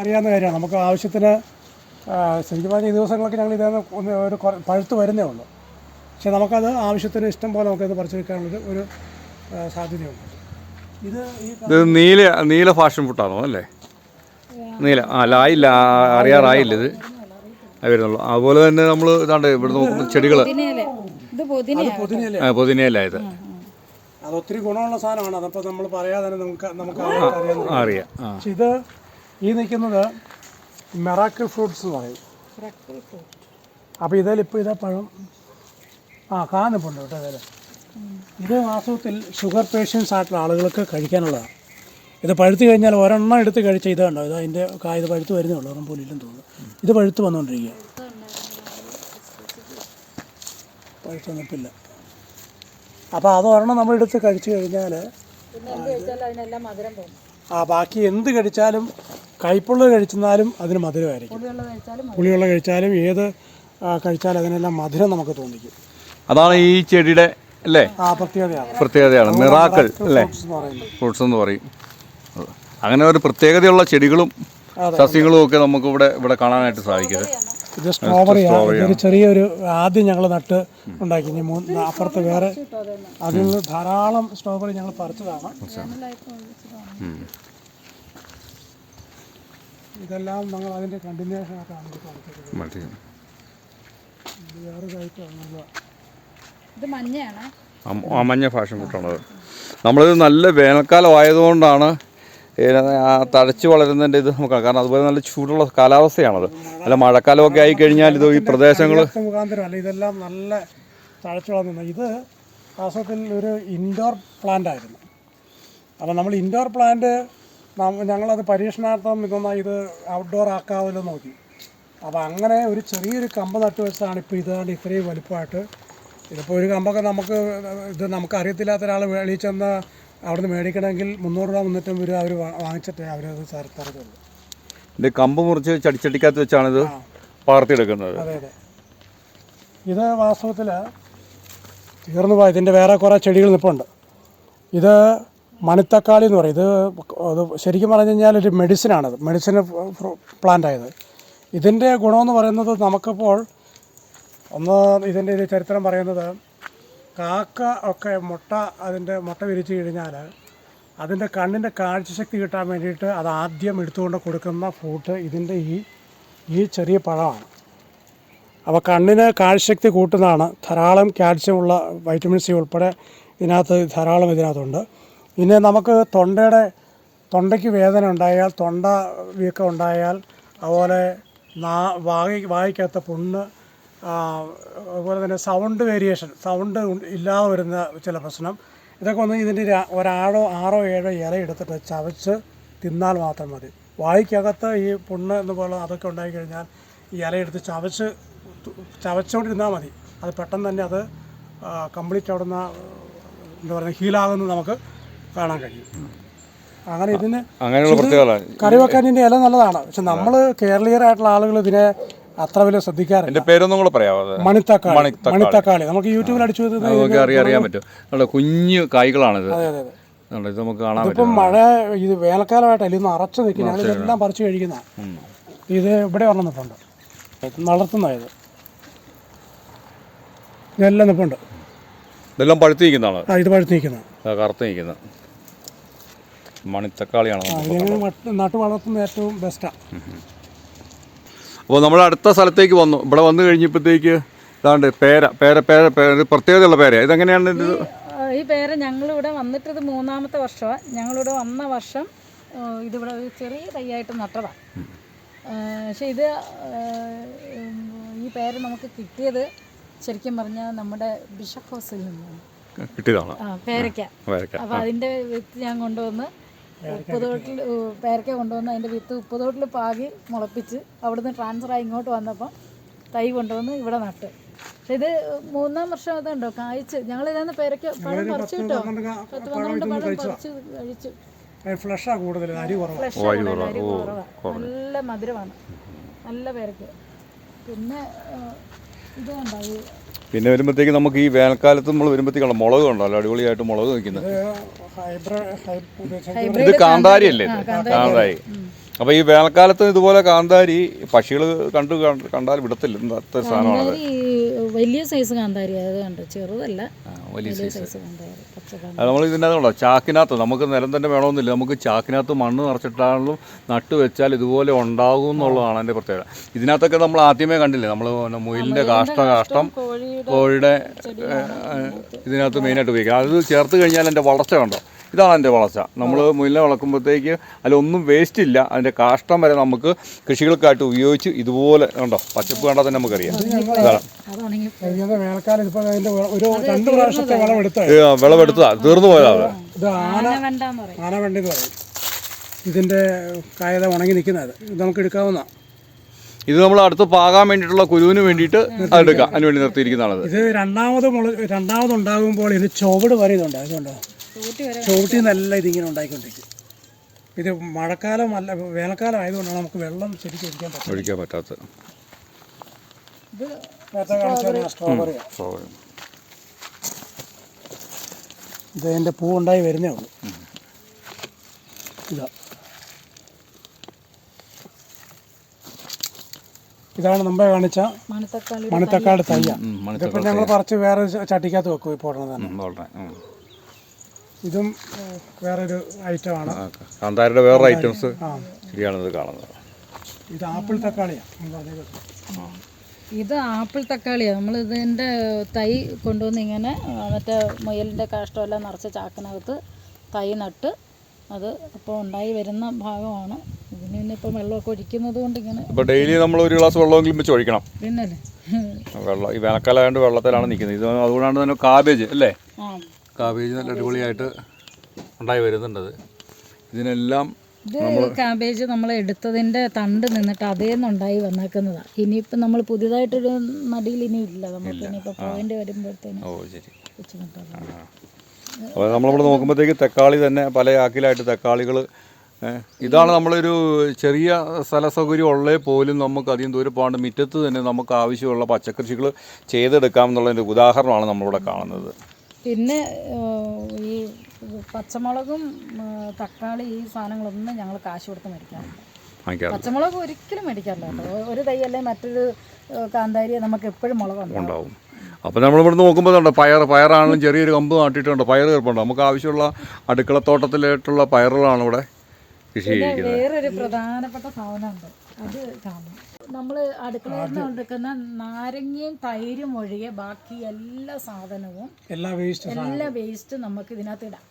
അറിയാവുന്ന കാര്യമാണ്. നമുക്ക് ആവശ്യത്തിന് ആ, ശരിക്കും പറഞ്ഞാൽ ഈ ദിവസങ്ങളൊക്കെ ഞങ്ങൾ ഇതേ ഒന്ന് ഒരു പഴുത്ത് വരുന്നേ ഉള്ളൂ. പക്ഷേ നമുക്കത് ആവശ്യത്തിന് ഇഷ്ടം പോലെ നമുക്കത് പറിച്ചു വെക്കാനുള്ളത് ഒരു ആ, സാധ്യതയുണ്ട്. ഇത് ഈ ഇത് നീല നീല ഫാഷൻ ഫുട്ടാണോ അല്ലേ? നീല. ആ ലായില്ല അറിയാറായില്ല ഇത്. വരുന്നുള്ളൂ. അതുപോലെ തന്നെ നമ്മൾ ഇതാണ്ട് ഇവിടെ നോക്കുന്ന ചെടികൾ പൊതിനയല്ലേ ഇത് അത് ഒത്തിരി ഗുണമുള്ള സാധനമാണ്. അതപ്പോൾ നമ്മൾ പറയാതെ തന്നെ നമുക്ക് നമുക്ക്. അറിയാം. ആ. പക്ഷെ ഇത് ഈ നിൽക്കുന്നത് മെറാക്കിൾ ഫ്രൂട്ട്സ് എന്ന് പറയും. അപ്പോൾ ഇതിലിപ്പോൾ ഇതാ പഴം. ആ കാനിപ്പുണ്ട് കേട്ടോ ഇതിൽ ഇത് വാസ്തവത്തിൽ ഷുഗർ പേഷ്യൻസ് ആയിട്ടുള്ള ആളുകൾക്ക് കഴിക്കാനുള്ളതാണ്. ഇത് പഴുത്ത് കഴിഞ്ഞാൽ ഒരെണ്ണം എടുത്ത് കഴിച്ച ഇത് കണ്ടോ? ഇത് അതിന്റെ കാ ഇത് പഴുത്ത് വരുന്നേ ഉള്ളൂ ഒരെണ്ണം പോലും ഇല്ലെന്ന് തോന്നുന്നു. ഇത് പഴുത്ത് വന്നുകൊണ്ടിരിക്കുക പഴുത്ത് വന്നിട്ടില്ല. അപ്പോൾ അത് ഒരെണ്ണം നമ്മൾ എടുത്ത് കഴിച്ചു കഴിഞ്ഞാൽ ആ ബാക്കി എന്ത് കഴിച്ചാലും കയ്പുള്ളത് കഴിച്ചെന്നാലും അതിന് മധുരമായിരിക്കും. പുളിയുള്ള കഴിച്ചാലും ഏത് കഴിച്ചാലും അതിനെല്ലാം മധുരം നമുക്ക് തോന്നിക്കും. അതാണ് ഈ ചെടിയുടെ അല്ലേ? പ്രത്യേകതയാണ്. മിറാക്കൾ അല്ലേ? ഫ്രൂട്ട്സ് എന്ന് പറയുന്നത്. ഫ്രൂട്ട്സ് എന്ന് പറയും. അങ്ങനെ ഒരു പ്രത്യേകതയുള്ള ചെടികളും സസ്യങ്ങളും ഒക്കെ നമുക്ക് ഇവിടെ ഇവിടെ കാണാനായിട്ട് സാധിക്കും ഇത് സ്ട്രോബെറിയാണ് ഒരു ചെറിയൊരു ആദ്യം ഞങ്ങൾ നട്ട് ഉണ്ടാക്കി. ഇനി മൂന്ന് അപ്പുറത്ത് വേറെ അതിൽ നിന്ന് ധാരാളം സ്ട്രോബെറി ഞങ്ങൾ പറിച്ചതാണ്. ഇതെല്ലാം ഞങ്ങൾ അതിന്റെ കണ്ടിന്യൂഷൻ ആയിട്ടാണ് ഇത് മതി. ഇത് വേറെ കഴിച്ചാണ് ഇത് മഞ്ഞയാണ്? ആ- ആ മഞ്ഞ ഫാഷൻ ഫുട്ടാണത് നമ്മളിത് നല്ല വേനൽക്കാലം ആയതുകൊണ്ടാണ് തഴച്ച് വളരുന്നതിന്റെ ഇത് നമുക്ക് കാരണം അതുപോലെ നല്ല ചൂടുള്ള കാലാവസ്ഥയാണത്. അല്ല മഴക്കാലമൊക്കെ ആയി കഴിഞ്ഞാൽ ഇത് ഈ പ്രദേശങ്ങൾ ഇതിനകത്ത് മുഖാന്തരം ഇതെല്ലാം നല്ല തഴച്ചു വളർന്നു ഇത് വാസ്തവത്തിൽ ഒരു ഇൻഡോർ പ്ലാന്റ് ആയിരുന്നു. അപ്പോൾ നമ്മൾ ഇൻഡോർ പ്ലാന്റ് ഞങ്ങളത് പരീക്ഷണാർത്ഥം ഇതൊന്ന് ഇത് ഔട്ട്ഡോർ ആക്കാമല്ലോ നോക്കി. അപ്പോൾ അങ്ങനെ ഒരു ചെറിയൊരു കമ്പ് നട്ട് വെച്ചാണ് ഇപ്പോൾ ഇതാണ്ട് ഇത്രയും വലുപ്പമായിട്ട്. ഇതിപ്പോൾ ഒരു കമ്പൊക്കെ നമുക്ക് ഇത് നമുക്ക് അറിയത്തില്ലാത്ത ഒരാൾ വെളിയിൽ ചെന്ന് അവിടുന്ന് മേടിക്കണമെങ്കിൽ മുന്നൂറ് രൂപ മുന്നൂറ്റമ്പത് രൂപ അവർ വാങ്ങിച്ചിട്ടേ അവരത് തര- തരത്തുള്ളൂ. ഇത് കമ്പ് മുറിച്ച് ചടിച്ചടിക്കാത്ത വെച്ചാണ് ഇത് പകർത്തിയെടുക്കുന്നത് അതെ അതെ. ഇത് വാസ്തവത്തിൽ തീർന്നു പോയി. ഇതിന്റെ വേറെ കുറേ ചെടികൾ നിൽപ്പുണ്ട് ഇത് മണിത്തക്കാളി എന്ന് പറയും. ഇത് അത് ശരിക്കും പറഞ്ഞു കഴിഞ്ഞാൽ ഒരു മെഡിസിനാണത് മെഡിസിൻ പ്ലാന്റ് ആയത്. ഇതിന്റെ ഗുണമെന്ന് പറയുന്നത് നമുക്കിപ്പോൾ ഒന്ന് ഇതിന്റെ ഒരു ചരിത്രം പറയുന്നത് കാക്ക ഒക്കെ മുട്ട അതിന്റെ മുട്ട വിരിച്ചു കഴിഞ്ഞാൽ അതിന്റെ കണ്ണിന്റെ കാഴ്ചശക്തി കിട്ടാൻ വേണ്ടിയിട്ട് അത് ആദ്യം എടുത്തുകൊണ്ട് കൊടുക്കുന്ന ഫ്രൂട്ട് ഇതിന്റെ ഈ ഈ ചെറിയ പഴമാണ്. അപ്പോൾ കണ്ണിന് കാഴ്ചശക്തി കൂട്ടുന്നതാണ്. ധാരാളം കാൽസ്യമുള്ള വൈറ്റമിൻ സി ഉൾപ്പെടെ ഇതിനകത്ത് ധാരാളം ഇതിനകത്തുണ്ട്. പിന്നെ നമുക്ക് തൊണ്ടയുടെ തൊണ്ടയ്ക്ക് വേദന ഉണ്ടായാൽ തൊണ്ട വീക്കം ഉണ്ടായാൽ അതുപോലെ നാ വായി വായിക്കാത്ത പുണ്ണ് അതുപോലെ തന്നെ സൗണ്ട് വേരിയേഷൻ സൗണ്ട് ഇല്ലാതെ വരുന്ന ചില പ്രശ്നം ഇതൊക്കെ ഒന്ന് ഇതിന്റെ ഒരു- ഒരാഴോ ആറോ ഏഴോ ഇല എടുത്തിട്ട് ചവച്ച് തിന്നാൽ മാത്രം മതി. വായിക്കകത്ത് ഈ പുണ്ണ് എന്ന് പോലെ അതൊക്കെ ഉണ്ടായി കഴിഞ്ഞാൽ ഈ ഇല എടുത്ത് ചവച്ച് ചവച്ചുകൊണ്ട് ചവച്ചുകൊണ്ടിരുന്നാൽ മതി. അത് പെട്ടെന്ന് തന്നെ അത് കംപ്ലീറ്റ് അവിടുന്ന് എന്താ പറയുക ഹീലാകുന്നത് നമുക്ക് കാണാൻ കഴിയും. അങ്ങനെ ഇതിന് കറി വെക്കാൻ ഇല നല്ലതാണ്. പക്ഷെ നമ്മൾ കേരളീയരായിട്ടുള്ള ആളുകൾ ഇതിനെ അത്ര വലിയ ശ്രദ്ധിക്കാറില്ല. എന്റെ പേരൊന്നും കൂടെ പറയാമോ അത്? മണിത്തക്കാളി. മണിത്തക്കാളി. നമുക്ക് യൂട്യൂബിൽ അടിച്ചു അറിയാൻ പറ്റും. കുഞ്ഞു കായ്കളാണിത്. ഇത് നമുക്ക് കാണാൻ ഇപ്പം മഴ ഇത് വേനൽക്കാലമായിട്ട് ഇത് അറച്ചു നിൽക്കുന്ന. ഇതെല്ലാം പറിച്ചു കഴിക്കുന്ന ഇത് ഇവിടെ ഒരെണ്ണം നിൽപ്പുണ്ട് ഇത്. ഇതെല്ലാം നിൽപ്പുണ്ട് ഇതെല്ലാം പഴുത്തിരിക്കുന്നതാണ്? ഇത് പഴുത്ത് നിൽക്കുന്നത് ആ, കറുത്ത് നിൽക്കുന്നത് മണിത്തക്കാളിയാണ് നട്ട് വളർത്തുന്ന ഏറ്റവും ബെസ്റ്റാണ് അപ്പോൾ നമ്മൾ അടുത്ത സ്ഥലത്തേക്ക് വന്നു. ഇവിടെ വന്നു കഴിഞ്ഞപ്പോഴത്തേക്ക് ഇതാണ്ട് പേര പേര പേര പേര പ്രത്യേകതയുള്ള പേര ഇതെങ്ങനെയാണ് ഈ പേര ഞങ്ങളിവിടെ വന്നിട്ട് ഇത് മൂന്നാമത്തെ വർഷമാണ് ഞങ്ങളിവിടെ വന്ന വർഷം ഇതിവിടെ ഒരു ചെറിയ തൈയായിട്ട് നട്ടതാണ് പക്ഷെ ഇത് ഈ പേര് നമുക്ക് കിട്ടിയത് ശരിക്കും പറഞ്ഞാൽ നമ്മുടെ ബിഷപ്പ് ഹൗസിൽ നിന്നാണ്. കിട്ടിയതാണ്. ആ പേരയ്ക്ക. പേരക്ക അപ്പോൾ അതിന്റെ വിത്ത് ഞാൻ കൊണ്ടുവന്ന് ഉപ്പുതോട്ടിൽ പേരയ്ക്ക കൊണ്ടുവന്ന് അതിന്റെ വിത്ത് ഉപ്പുതോട്ടിൽ പാകി മുളപ്പിച്ച് അവിടുന്ന് ട്രാൻസ്ഫർ ആയി ഇങ്ങോട്ട് വന്നപ്പോൾ തൈ കൊണ്ടുവന്ന് ഇവിടെ നട്ട്. ഇത് മൂന്നാം വർഷം അതുണ്ടോ കായ്ച്ച്. ഞങ്ങൾ ഇതാന്ന് പേരക്ക പഴം പറിച്ചു കിട്ടോ. പത്ത് പന്ത്രണ്ട് പഴം പറിച്ച് കഴിച്ചു. ഫ്ലഷാണ് കൂടുതൽ അരി കുറവ്. ഫ്ലഷ് അരി കുറവാണ് നല്ല മധുരമാണ്. നല്ല പേരക്ക പിന്നെ ഇത് കണ്ടോ? ഈ പിന്നെ വരുമ്പോഴത്തേക്ക് നമുക്ക് ഈ വേനൽക്കാലത്ത് നമ്മൾ വരുമ്പോഴത്തേക്കുള്ള മുളക് ഉണ്ടല്ലോ അടിപൊളിയായിട്ട് മുളക് നിൽക്കുന്നത്. ഇത് ഹൈബ്രിഡ് ഹൈബ്രിഡ് ഇത് കാന്താരി. അല്ലേ കാന്താരി. അപ്പോൾ ഈ വേനൽക്കാലത്ത് ഇതുപോലെ കാന്താരി പക്ഷികൾ കണ്ടു കണ്ടാൽ വിടത്തില്ല. ഇന്നത്തെ സാധനമാണ് വലിയ സൈസ് കാന്താരി അത് കണ്ടു? ചെറുതല്ല. വലിയ സൈസ്. അത് നമ്മൾ ഇതിന്റെ ഉണ്ടോ ചാക്കിനകത്ത് നമുക്ക് നിലം തന്നെ വേണമെന്നില്ല. നമുക്ക് ചാക്കിനകത്ത് മണ്ണ് നിറച്ചിട്ടാണെങ്കിലും നട്ട് വെച്ചാൽ ഇതുപോലെ ഉണ്ടാകും എന്നുള്ളതാണ് എന്റെ പ്രത്യേകത. ഇതിനകത്തൊക്കെ നമ്മൾ ആദ്യമേ കണ്ടില്ലേ? നമ്മൾ മുയിലിന്റെ കാഷ്ട കാഷ്ടം കോഴിയുടെ കോഴിയുടെ ഇതിനകത്ത്. മെയിനായിട്ട് ഉപയോഗിക്കുക. അത് ചേർത്ത് കഴിഞ്ഞാൽ എന്റെ വളർച്ച കണ്ടോ? ഇതാണ് എന്റെ വളർച്ച. നമ്മൾ മുയിലിനെ വളർക്കുമ്പോഴത്തേക്ക് അതിലൊന്നും വേസ്റ്റ് ഇല്ല. അതിന്റെ കാഷ്ടം വരെ നമുക്ക് കൃഷികൾക്കായിട്ട് ഉപയോഗിച്ച് ഇതുപോലെ ഉണ്ടോ പച്ചപ്പ് കണ്ടാൽ തന്നെ നമുക്കറിയാം. വിളവെടുത്താ അതിന്റെ വിളവെടുത്തതാ. തീർന്നു പോയതാ ആനവണ്ടി ഇതിന്റെ കായത ഉണങ്ങി നിൽക്കുന്നത്. ഇത് നമുക്ക് എടുക്കാവുന്ന ഇത് നമ്മൾ അടുത്ത് പാകാൻ വേണ്ടിയിട്ടുള്ള കുരുവിന് വേണ്ടിയിട്ട് അതെടുക്കാം അതിന് വേണ്ടി നിർത്തിയിരിക്കുന്നതാണ് ഇത് രണ്ടാമത് രണ്ടാമത് ഉണ്ടാകുമ്പോൾ ഇത് ചുവട് വരെ ഇതുണ്ട്. അതുകൊണ്ട്? വരെ ചുവട്ടിൽ നല്ല ഇതിങ്ങനെ ഉണ്ടായിക്കൊണ്ടിരിക്കും. ഇത് മഴക്കാലം അല്ല വേനൽക്കാലം ആയതുകൊണ്ടാണ് നമുക്ക് വെള്ളം ശരിക്കും ഒഴിക്കാൻ പറ്റും ഒഴിക്കാൻ പറ്റാത്തത്. ഇത് നേരത്തെ കാണിച്ച സ്ട്രോബറിയാണ് സ്വാഭാവികം. ഇത് അതിന്റെ പൂ ഉണ്ടായി വരുന്നേ ഉള്ളൂ. ഇതാ. ഇതാണ് മുമ്പേ കാണിച്ച മണിത്തക്കാട് തയ്യ. ഇതിപ്പോൾ ഞങ്ങൾ പറിച്ച് വേറെ ചട്ടിക്കകത്ത് വെക്കും ഇപ്പോൾ ഉടനെ തന്നെ. ഇതും വേറൊരു ഐറ്റമാണ്. ആണ് കാന്താരിയുടെ വേറെ ഐറ്റംസ് ശരിയാണ് ഇത് കാണുന്നത്. ഇത് ആപ്പിൾ തക്കാളിയാണ് ഇത് ആപ്പിൾ തക്കാളിയാണ് നമ്മൾ ഇതിന്റെ തൈ കൊണ്ടുവന്ന് ഇങ്ങനെ മറ്റേ മുയലിന്റെ കാഷ്ടമെല്ലാം നിറച്ച് ചാക്കിനകത്ത് തൈ നട്ട് അത് അപ്പോൾ ഉണ്ടായി വരുന്ന ഭാഗമാണ്. ഇതിന് പിന്നെ ഇപ്പം വെള്ളമൊക്കെ ഒഴിക്കുന്നത് കൊണ്ട് ഇങ്ങനെ ഇപ്പോൾ ഡെയിലി നമ്മൾ ഒരു ഗ്ലാസ് വെള്ളമെങ്കിലും വെച്ച് ഒഴിക്കണം. പിന്നല്ലേ? വെള്ളം ഈ വേനൽക്കാലം ആയതുകൊണ്ട് വെള്ളത്തിലാണ് നിൽക്കുന്നത് ഇത് അതുകൊണ്ടാണ് തന്നെ കാബേജ് അല്ലേ? ആ. കാബേജ് നല്ല അടിപൊളിയായിട്ട് ഉണ്ടായി വരുന്നുണ്ടത് ഇതിനെല്ലാം ഇത് കാബേജ് നമ്മൾ എടുത്തതിന്റെ തണ്ട് നിന്നിട്ട് അതേ നിന്നുണ്ടായി വന്നേക്കുന്നതാണ് ഇനിയിപ്പോൾ നമ്മൾ പുതിയതായിട്ടൊരു നടിയിൽ ഇനി ഇല്ല. നമുക്ക് ഇനിയിപ്പോൾ പോയിന്റ് വരുമ്പോഴത്തേനും ഓ ശരി. അപ്പോൾ നമ്മളിവിടെ നോക്കുമ്പോഴത്തേക്ക് തക്കാളി തന്നെ പല ആക്കിലായിട്ട് തക്കാളികൾ ഇതാണ് നമ്മളൊരു ചെറിയ സ്ഥല സൗകര്യം ഉള്ളേ പോലും നമുക്ക് അധികം ദൂരെ പോകാണ്ട് മുറ്റത്ത് തന്നെ നമുക്ക് ആവശ്യമുള്ള പച്ചക്കൃഷികൾ ചെയ്തെടുക്കാം എന്നുള്ളതിന്റെ ഉദാഹരണമാണ് നമ്മളിവിടെ കാണുന്നത്. പിന്നെ ഈ പച്ചമുളകും തക്കാളി ഈ സാധനങ്ങളൊന്നും ഞങ്ങൾ കാശ് കൊടുത്ത് മേടിക്കാറില്ല. പച്ചമുളക് ഒരിക്കലും മേടിക്കാറില്ല കേട്ടോ. ഒരു തൈയല്ലേ മറ്റൊരു ഏഹ്, കാന്താരി നമുക്ക് എപ്പോഴും മുളകുണ്ടാവും ഉണ്ടാവും. അപ്പോൾ ഇവിടുന്ന് നോക്കുമ്പോൾ ഉണ്ട് പയർ പയറാണെങ്കിലും ചെറിയൊരു കമ്പ് നാട്ടിയിട്ടുണ്ട് പയർ കിടപ്പുണ്ട് നമുക്ക് ആവശ്യമുള്ള അടുക്കളത്തോട്ടത്തിലായിട്ടുള്ള പയറുകളാണ് ഇവിടെ കൃഷി ചെയ്തിരിക്കുന്നത് വേറൊരു പ്രധാനപ്പെട്ട സാധനമുണ്ട്. അത് കാണും നമ്മൾ അടുക്കളയിൽ നിന്ന് എടുക്കുന്ന നാരങ്ങയും തൈരും ഒഴികെ ബാക്കി എല്ലാ സാധനവും എല്ലാ വേസ്റ്റ് എല്ലാ വേസ്റ്റും നമുക്ക് ഇതിനകത്ത് ഇടാം.